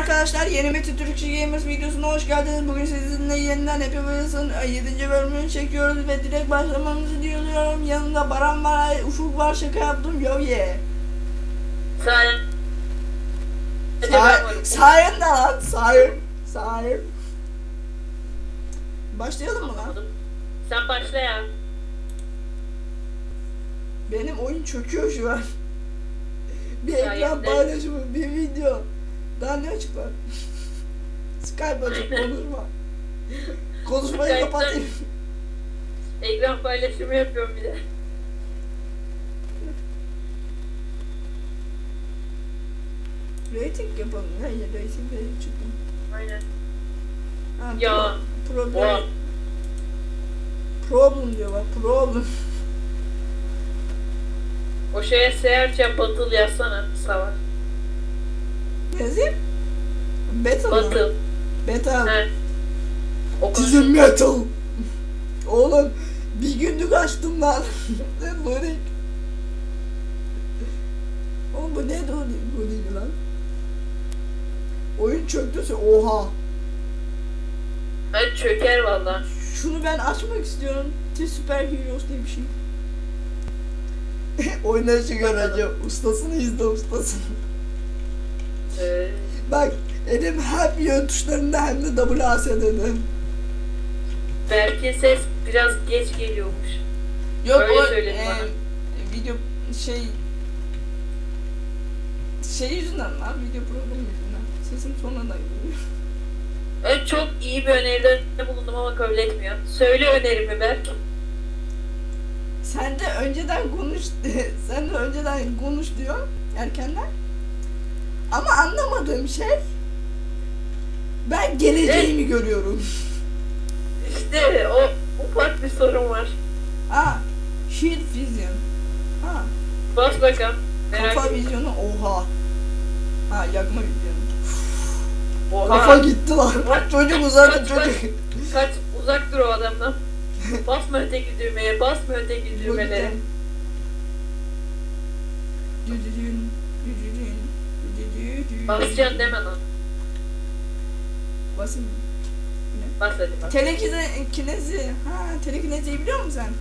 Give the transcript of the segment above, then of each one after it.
arkadaşlar, yeni Metin Türkçe Gamers videosuna hoş geldiniz. Bugün sizinle yeniden Wheels'ın 7. bölümünü çekiyoruz ve direkt başlamamızı diyorum. Yanımda Baran var, Ufuk var, şaka yaptım, yo ye. Sen... Say sayın da lan, sayın, sayın. Başlayalım mı lan? Sen başla ya. Benim oyun çöküyor şu an. Bir ekran paylaşımı, bir video. Daha ne açık var? Skype açık konuşma. Konuşmayı kapatayım. Ekran paylaşımı yapıyorum bir de. Rating yapalım. Hayır rating değil çıktı. Aynen. Ha, Ya. pro- problem. Oha. Problem diyor bak problem. O şeye search'e batıl yazsana savaş. Yazayım? Battle mı? Battle. İs a metal. Oğlum bir günlük açtım lan. ne Lorik. Oğlum bu ne Lorik lan? Oyun çöktüyse oha. Ben çöker valla. Şunu ben açmak istiyorum. T Super Heroes diye bir şey. Oynayışı göreceğim. Ustasını izle ustasını. Bak elim hem yön tuşlarında hem de WASD'de. belki ses biraz geç geliyormuş. Yok Öyle o e, bana. video şey şey yüzünden lan video problemi yüzünden. Sesim sonradan geliyor. Evet çok iyi bir öneride bulundum ama kabul etmiyor. Söyle önerimi Berk. Sen de önceden konuş sen de önceden konuş diyor erkenden. Ama anlamadığım şey ben geleceğimi görüyorum. İşte o ufak bir sorun var. Ha, Shield Vision. Ha, Bas bakalım. Merak kafa etme. vizyonu oha. Ha, yakma vizyonu. Oha. Kafa gitti lan. Çocuk kaç, çocuk. Kaç uzak dur o adamdan. basma öteki düğmeye, basma öteki düğmeleri. Düdüdün, düdüdün, düdüdün. Basacaksın deme lan. Basayım. mı? Bas hadi bas. Telekize, kinezi. Ha, telekineziyi biliyor musun sen?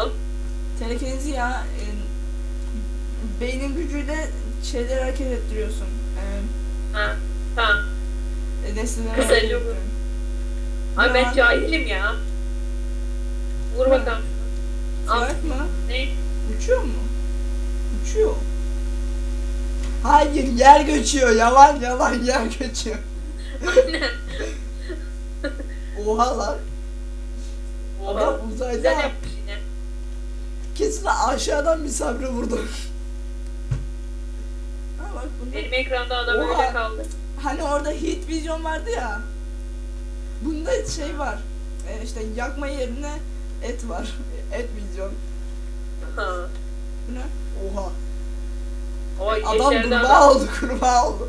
Al. Telekinezi ya. e, beynin gücüyle şeyleri hareket ettiriyorsun. E, Ha, tamam. e, nesneleri hareket ettiriyorsun. Ay ben cahilim ya. Vur bakalım. Al. Mı? Ne? Uçuyor mu? Uçuyor. Hayır yer göçüyor. Yalan yalan yer göçüyor. Aynen. Oha lan. Oha. Adam uzayda. Kesin aşağıdan misafir vurdu. ha bak bunda. Benim ekranda adam Oha. öyle kaldı. Hani orada heat vision vardı ya. Bunda şey var. E, işte yakma yerine et var. Et vizyon. Ha. Bu ne? Oha. Oy Adam kurbağa adam. oldu kurbağa oldu.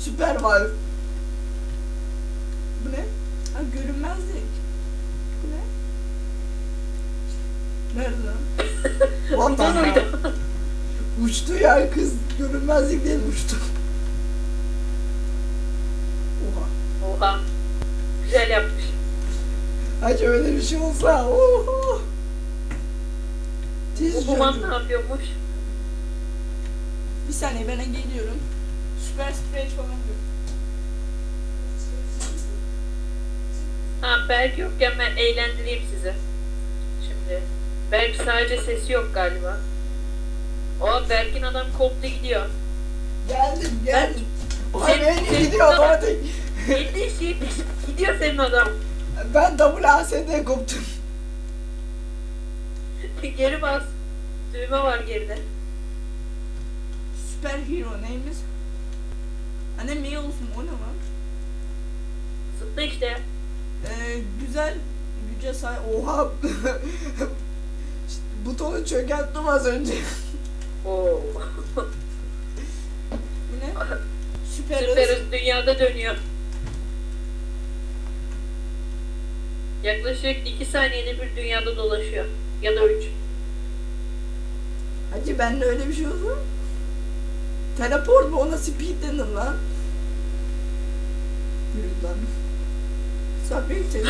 Süper Valve. Bu ne? Ha görünmezlik. Bu ne? Nerede lan? What the. Uçtu ya kız. Görünmezlik değil uçtu. Oha. Oha. Güzel yapmış. Hacı öyle bir şey olsa. Oho. Tiz Bu ne yapıyormuş? Saniye ben geliyorum. Süper sprey falan diyor. Ha Berk yokken ben eğlendireyim sizi. Şimdi. Berk sadece sesi yok galiba. O Berk'in adam koptu gidiyor. Geldim geldim. Ben- Ay Sen- beni sen- gidiyor otomatik. Yetiş yetiş. Gidiyor senin adam. Ben WASD koptum. Geri bas. Düğme var geride. Süper hero neyimiz? Anne mail olsun o ne lan? Zıpla işte. Ee, güzel güce sahip. Oha. İşte Butonu çökerttim az önce. Oo. Ne? Süper, hız. Süper hız dünyada dönüyor. Yaklaşık 2 saniyede bir dünyada dolaşıyor. Ya da 3. Hacı bende öyle bir şey oldu. Teleport mu? Ona speed denir lan. Yürü lan. Speed test.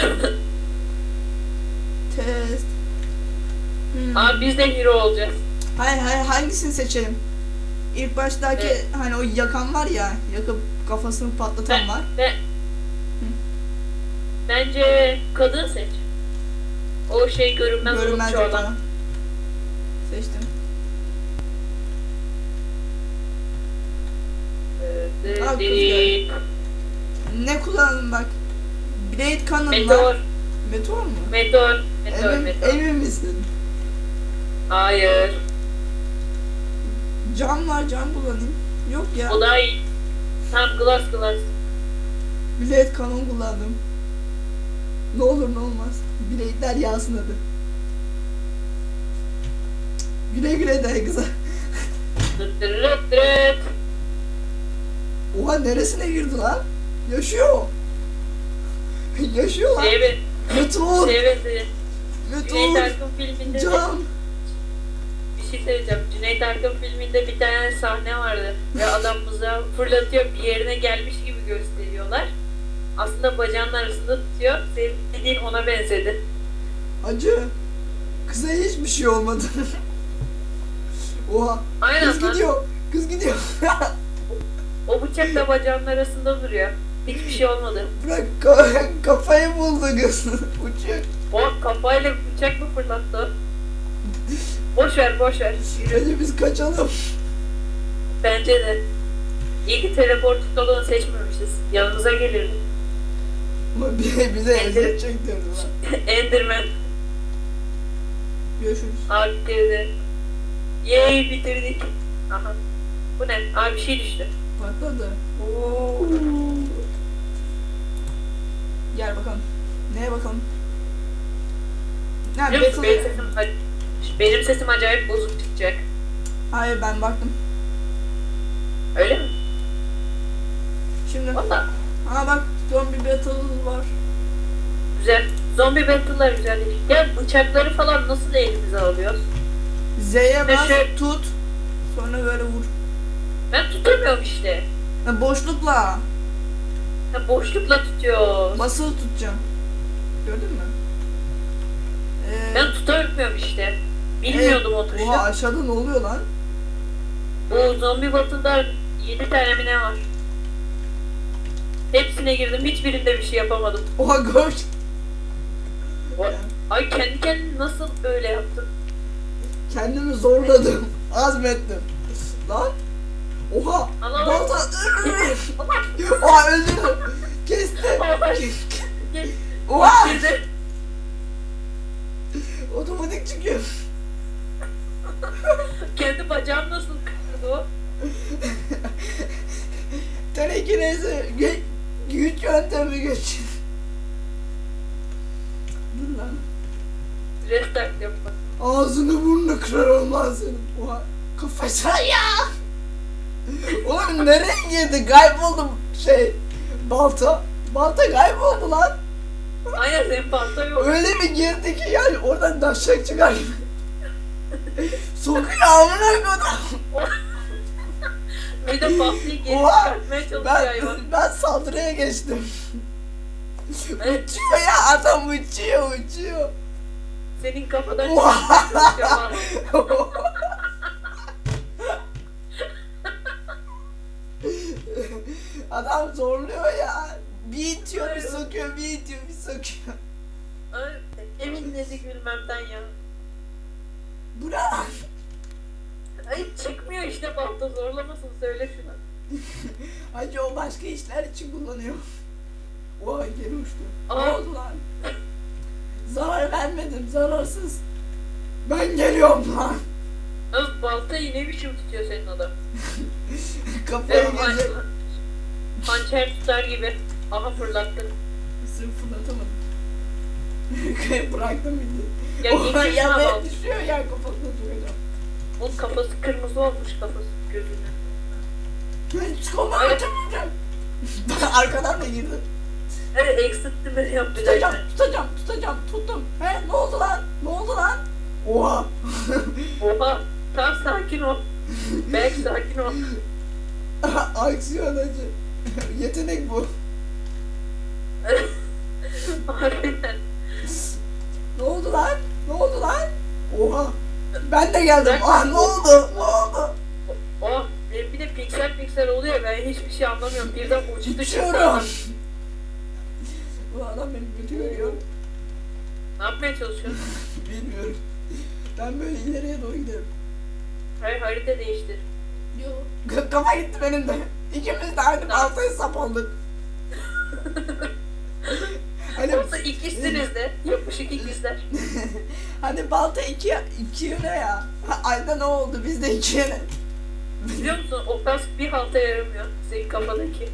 test. Hmm. Abi biz de hero olacağız. Hayır hayır hangisini seçelim? İlk baştaki Evet. hani o yakan var ya, yakıp kafasını patlatan Ben, var. ben, bence kadın seç. O şey görünmez, Görünmez olan. Seçtim. Ee, Al kız Değil. Ne kullanalım bak. Blade Cannon Meteor. Meteor mu? Meteor. Meteor. Emin, Meteor. emin misin? Hayır. Cam var cam kullanayım. Yok ya. O da iyi. Tam glass glass. Blade Cannon kullandım. Ne olur ne olmaz. Blade'ler yağsın hadi. Güle güle de kıza. Dıt. Oha neresine girdi lan? Yaşıyor. Yaşıyor lan. Ben, Meteor. Cüneyt Meteor. Filminde de Cam. bir şey söyleyeceğim. Cüneyt Arkın filminde bir tane sahne vardı. Ve adam mızrağı fırlatıyor bir yerine gelmiş gibi gösteriyorlar. Aslında bacağının arasında tutuyor. Senin dediğin ona benzedi. Acı. Kıza hiçbir şey olmadı. Oha. Aynen Kız lan. gidiyor. Kız gidiyor. O bıçak da bacağının arasında duruyor. Hiçbir şey olmadı. Bırak ka- kafayı buldu kız. Uçuyor. O kafayla bıçak mı fırlattı? Boş ver boş ver. Bence biz kaçalım. Bence de. İyi ki teleport olanı seçmemişiz. Yanımıza gelirdi. Ama bize, bize çektirdi lan. Enderman. Görüşürüz. Abi bitirdi. Yay bitirdik. Aha. Bu ne? Abi bir şey düştü. Patladı. Oo. Gel bakalım. Neye bakalım? Ha, Biliyor musun? Benim sesim, benim sesim acayip bozuk çıkacak. Hayır ben baktım. Öyle mi? Şimdi. Valla. Ha bak zombi battle var. Güzel. Zombi battle'lar güzel değil. Ya bıçakları falan nasıl elimize alıyoruz? Z'ye bas şey- tut. Sonra böyle vur. Ben tutamıyorum işte. Ha, boşlukla. Ha, boşlukla tutuyor. Basılı tutacağım. Gördün mü? Ee, Ben tutamıyorum işte. Bilmiyordum o tuşu. Oha aşağıda ne oluyor lan? Bu zombi batıda 7 tane mi ne var? Hepsine girdim. Hiçbirinde bir şey yapamadım. Oha gör. O- Ay kendi kendine nasıl öyle yaptın? Kendimi zorladım. Azmettim. Lan. Oha. Balta. Oha öldürdüm. Kesti. Gel. Oha. Otomatik çıkıyor. Kendi bacağım nasıl kırdı o? Telekinezi. Gü- güç yöntemi güç. Dur lan. Restart yapma. Ağzını burnunu kırarım lan senin. Oha. Kafasına ya. Oğlum nereye girdi? Kayboldum şey. Balta. Balta kayboldu lan. Aynen senin balta yok. Öyle mi girdi ki yani oradan daşak çıkar gibi. Sokuyor amına kodum. Bir de baltayı geri Oha. çıkartmaya çalışıyor Ben, hayvan. ben saldırıya geçtim. Evet, Uçuyor ya adam uçuyor uçuyor. senin kafadan Oha. adam zorluyor ya. Bir itiyor bir sokuyor bir itiyor bir sokuyor. Ay, Emin dedi gülmemden ya. Bu ne lan? Ay çıkmıyor işte balta zorlamasın söyle şuna. Hacı o başka işler için kullanıyor. Oha geri uçtu. Ne oldu lan? Zarar vermedim zararsız. Ben geliyorum lan. Öz baltayı ne biçim tutuyor senin adam? Kafaya Evet, gelecek. Hançer tutar gibi. Aha fırlattın. Sırf fırlatamadım. Bıraktım bildi. Ya Oha yamaya bal. düşüyor ya kafasına duracağım. Onun kafası kırmızı olmuş kafası gözüne. Ben çıkamadım. Arkadan da girdim. Evet eksiltti beni yap bir Tutacağım, tutacağım, tutacağım, tuttum. He ne oldu lan? Ne oldu lan? Oha. Oha. Tamam sakin ol. Belki sakin ol. Aksiyon acı. Yetenek bu. Ne oldu lan? Ne oldu lan? Oha. Ben de geldim. Ah ne oldu? Ne oldu? Oh, benim bir de piksel piksel oluyor. Ben hiçbir şey anlamıyorum. Birden çıktı. Uçuyorum. Bu adam beni kötü görüyor. Ne yapmaya çalışıyorsun? Bilmiyorum. Ben böyle ileriye doğru giderim. Hayır harita değiştir. Yok. Kafa gitti benim de. İkimiz de aynı baltaya sap olduk. hani, Yoksa ikisiniz de. Yapışık ikizler. hani balta iki, iki yöne ya. Ayda ne oldu? Biz de iki yöne. Biliyor musun o kask bir halta yaramıyor. Senin kafadaki.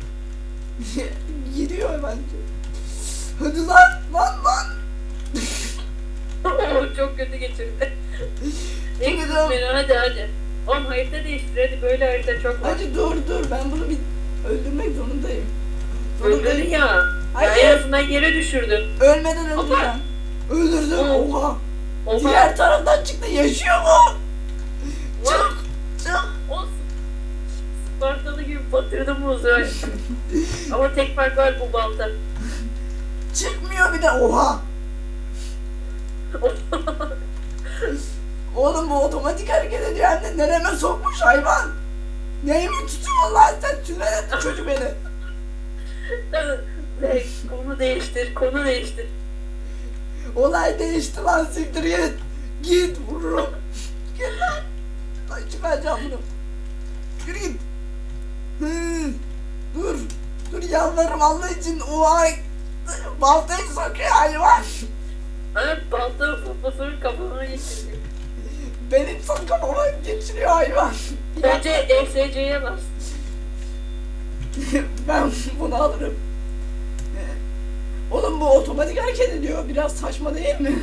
Gidiyor bence. Hadi lan lan lan. Çok kötü geçirdi. Ne beni hadi hadi. Oğlum harita değiştir hadi böyle harita çok var. Hadi dur dur ben bunu bir öldürmek zorundayım. Öldürdün ya. Hayır. en azından yere düşürdün. Ölmeden. Öldürdüm Oo. oha. Oha. Diğer taraftan çıktı yaşıyor mu? Çık. O Spartalı gibi batırdım buzu. Ama tek fark var bu balta. Çıkmıyor bir de oha. Oğlum bu otomatik hareket ediyor de nereme sokmuş hayvan. Neyimi tutuyor lan sen tünel etti çocuk beni. Ve konu değiştir, konu değiştir. Olay değişti lan siktir git. Git vururum. Git lan. Ay çıkaracağım bunu. Yürü git. Hı. Dur. Dur yalvarırım Allah için. Oha. Baltayı sokuyor hayvan. Bana balta sopasını kafama geçirdi. Benim son kafama geçiriyor hayvan. Bence ESC'ye bas. ben bunu alırım. Oğlum bu otomatik hareket ediyor. Biraz saçma değil mi?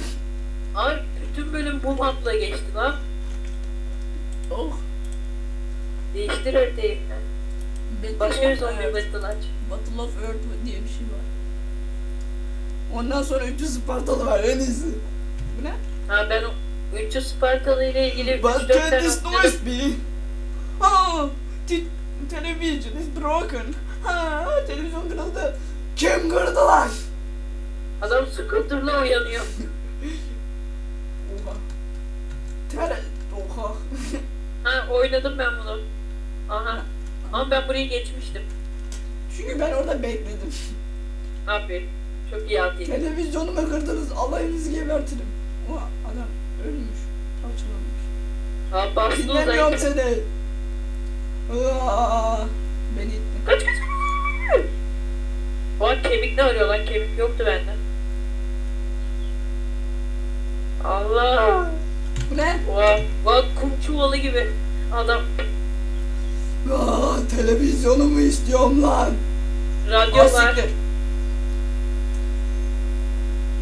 Abi bütün bölüm bu mapla geçti lan. Oh. Değiştir haritayı. Başka bir zombi battle aç. Battle of Earth diye bir şey var. Ondan sonra 300 Spartalı var en iyisi. Bu ne? Ha ben o 300 Spartalı ile ilgili 3-4 But tane this noise be? Oh, television is broken. Ha, televizyon kırıldı. Kim kırdı lan? Adam scooter'la uyanıyor. Oha. Tele... Oha. Ha oynadım ben bunu. Aha. Ama ben burayı geçmiştim. Çünkü ben orada bekledim. Aferin. Çok iyi atıydı. Televizyonumu kırdınız, alayınızı gebertirim. Oha, adam ölmüş. Parçalanmış. Ha bastı Dinlemiyorum uzaydı. seni. Aa, beni itti. Kaç kaç kaç. Ulan kemik ne arıyor lan? Kemik yoktu bende. Allah. Bu ne? Ulan, ulan kum çuvalı gibi. Adam Aa, televizyonumu istiyorum lan. radyo var. siktir.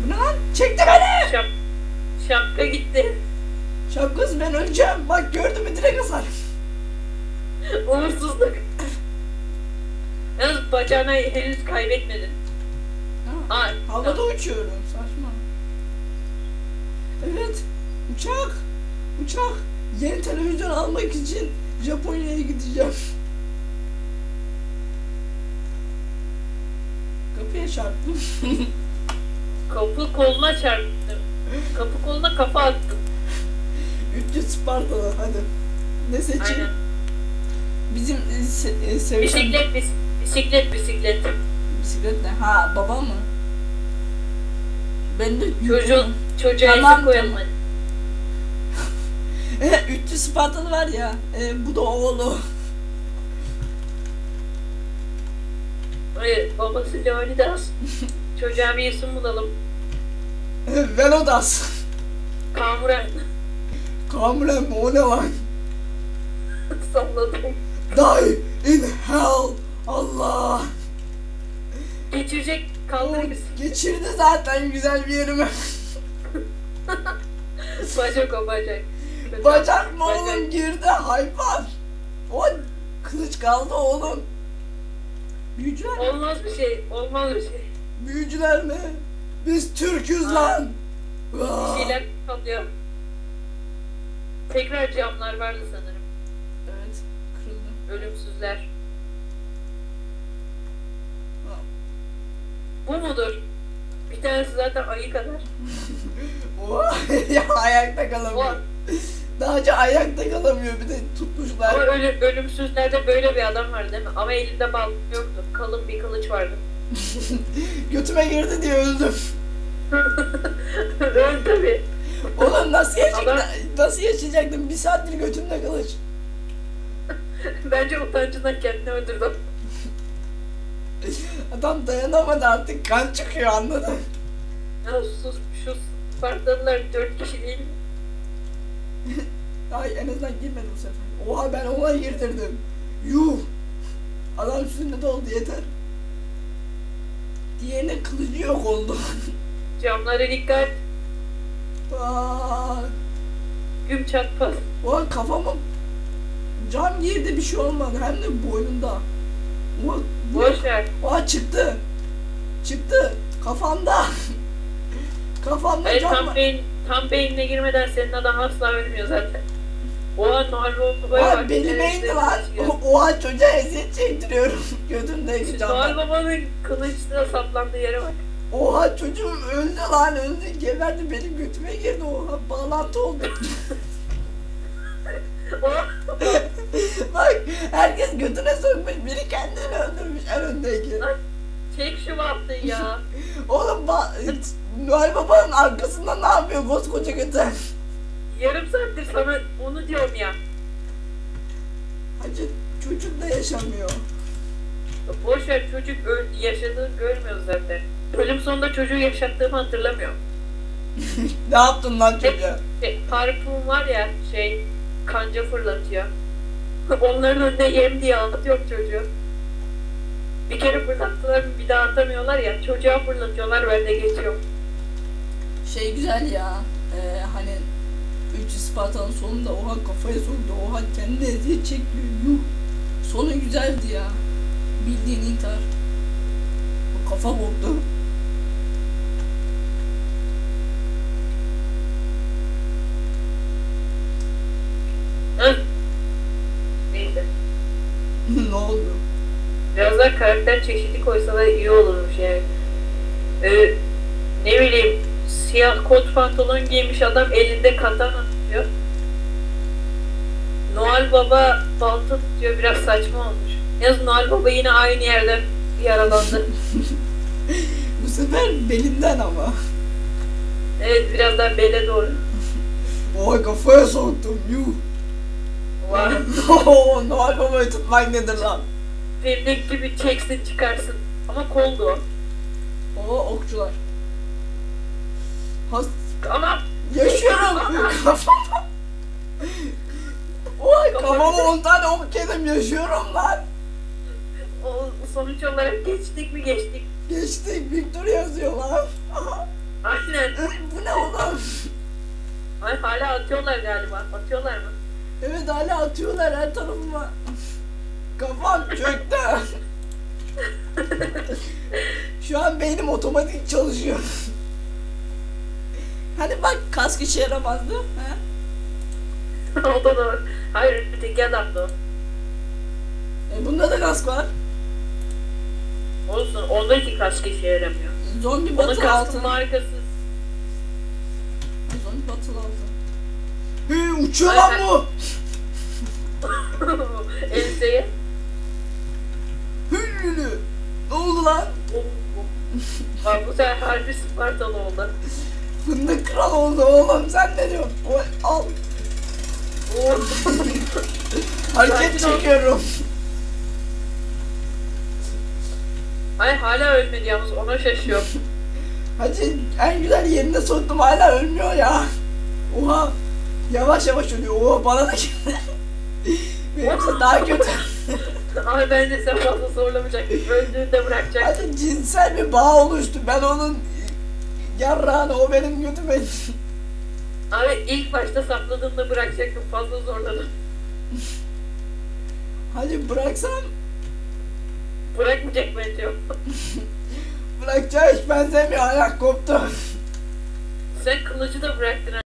Bu ne lan? Çekti beni. Şap, şapka gitti. Şapkası ben öleceğim. Bak gördün mü direkt hasar. Uğursuzluk. Yalnız bacağını henüz kaybetmedin. Ha, Aa, havada uçuyorum. Saçma. Evet. Uçak. Uçak. Yeni televizyon almak için Japonya'ya gideceğim. Kapıya çarptım. Kapı koluna çarptım. Kapı koluna kafa attım. 300 Spartalı hadi. Ne? Aynen. Bizim e, se, e, sevilen... Bisiklet, bis, bisiklet, bisiklet. Bisiklet ne? Ha baba mı? Ben de Çocuğun, çocuğa Tamam, koyalım hadi. 300 Spartalı var ya. e, bu da oğlu. Hayır, babası Leonidas. Çocuğa bir isim bulalım. Velodas. Kamuran. Kamuran mı o ne lan? Salladım. Die in hell. Allah. Geçirecek O kaldır bizi. geçirdi zaten güzel bir yerime. Bacak o bacak. Bacak mı Bacak. oğlum girdi hayvan. O kılıç kaldı oğlum. Büyücüler mi? Olmaz bir şey, olmaz bir şey. Büyücüler mi? Biz Türk'üz lan. Bir şeyler kalıyor. Tekrar camlar vardı sanırım. Evet. Kırıldı. Ölümsüzler. Ha. Bu mudur? Bir tanesi zaten ayı kadar. Oha, ya ayakta kalamıyor. Oha. Daha önce ayakta kalamıyor bir de tutmuşlar. Ama ölü, ölümsüzlerde böyle bir adam vardı değil mi? Ama elinde bal yoktu. Kalın bir kılıç vardı. Götüme girdi diye öldüm. Öyle tabii. Oğlum nasıl yaşayacaktım? Nasıl yaşayacaktım? Bir saattir götümde kılıç. Bence utancından kendini öldürdü. Adam dayanamadı artık kan çıkıyor anladın? Ya sus şu Spartalılar dört kişi değil? Ay en azından girmedi bu sefer. Oha ben ona girdirdim. Yuh. Adam sünnet oldu yeter. Diğerine kılıcı yok oldu. Camlara dikkat. Aa, Güm çatmaz. oha kafama cam girdi bir şey olmadı. Hem de boynunda. Bu- Boş ver. oha çıktı. Çıktı. Kafamda. Kafamda Hayır cam tam beyin, tam beynine girmeden senin adam asla ölmüyor zaten. Oha Noel Baba'ya bak. benim Evet, indi lan. Oha çocuğa eziyet çektiriyorum. Götümdeki Noel camdan. Baba'nın kılıçla saplandığı yere bak. Oha çocuğum öldü lan öldü geberdi benim götüme girdi oha bağlantı oldu. Bak herkes götüne sokmuş biri kendini öldürmüş en öndeki. Lan çek şu bantıyı ya. Oğlum ba Noel Baba'nın arkasında ne yapıyor koskoca götü? Yarım saattir sana onu diyorum ya. Hacı çocuk da yaşamıyor. Boş ver çocuk öl- yaşadığını görmüyoruz zaten. Ölüm sonunda çocuğu yaşattığımı hatırlamıyorum. ne yaptın lan çocuğa? Şey, harpun var ya şey kanca fırlatıyor. Onların önüne yem diye atıyorum çocuğu. Bir kere fırlattılar bir daha atamıyorlar ya çocuğa fırlatıyorlar ben de geçiyorum. Şey güzel ya. E, hani 3 Sparta'nın sonunda oha kafaya soktu. Oha kendine eziyet çekiyor. Yuh. Sonu güzeldi ya. Bildiğin intihar. O kafa? Neyse. ne oldu? Biraz daha karakter çeşidi koysalar iyi olurmuş yani. Ee, ne bileyim siyah kot pantolon giymiş adam elinde katana tutuyor. Noel Baba balta tutuyor biraz saçma olmuş. Yalnız Noel Baba yine aynı yerden yaralandı. Bu sefer belinden ama. evet biraz daha bele doğru. Oha kafaya soktum. Yuh. Oo, Noel Baba'yı tutmak nedir lan? Filmdeki gibi çeksin çıkarsın. Ama koldu o. Oo okçular. Has Ama kafama. Oy kafama 10 tane ok yedim yaşıyorum lan. o sonuç olarak geçtik mi geçtik. Geçtik Victor yazıyor lan. Aynen. Bu ne oğlum? Ay, hala atıyorlar galiba. Atıyorlar mı? Evet hala atıyorlar her tarafıma. Kafam çöktü. Şu an beynim otomatik çalışıyor. Hani bak kask işe yaramazdı. He? o da doğru. Hayır öteki adamdı o. E bunda da kask var. Olsun. Ondaki kask işe yaramıyor. Zombi Onun battle kaskın altın. markası. Zombi battle altın. Hı, uçuyor lan bu. Enseye. Hüllülü. Ne oldu lan? Bak bu sefer harbi Spartalı oldu. Fındık kral oldu oğlum sen ne diyorsun? Oy, al. Hareket çekiyorum. Ay hala ölmedi yalnız ona şaşıyorum. Hacı en güzel yerine soktum hala ölmüyor ya. Oha. Yavaş yavaş ölüyor. Oha bana da Benimse daha kötü. Ay bence sen fazla zorlamayacaktın. Öldüğünde bırakacaktın. Hadi cinsel bir bağ oluştu. Ben onun yarrağını o benim götüme. Abi ilk başta sapladığımda bırakacaktım. Fazla zorladım. Hadi bıraksam Bırakmayacak bence o. bırakacağı hiç benzemiyor. Ayak koptu. Sen kılıcı da bıraktın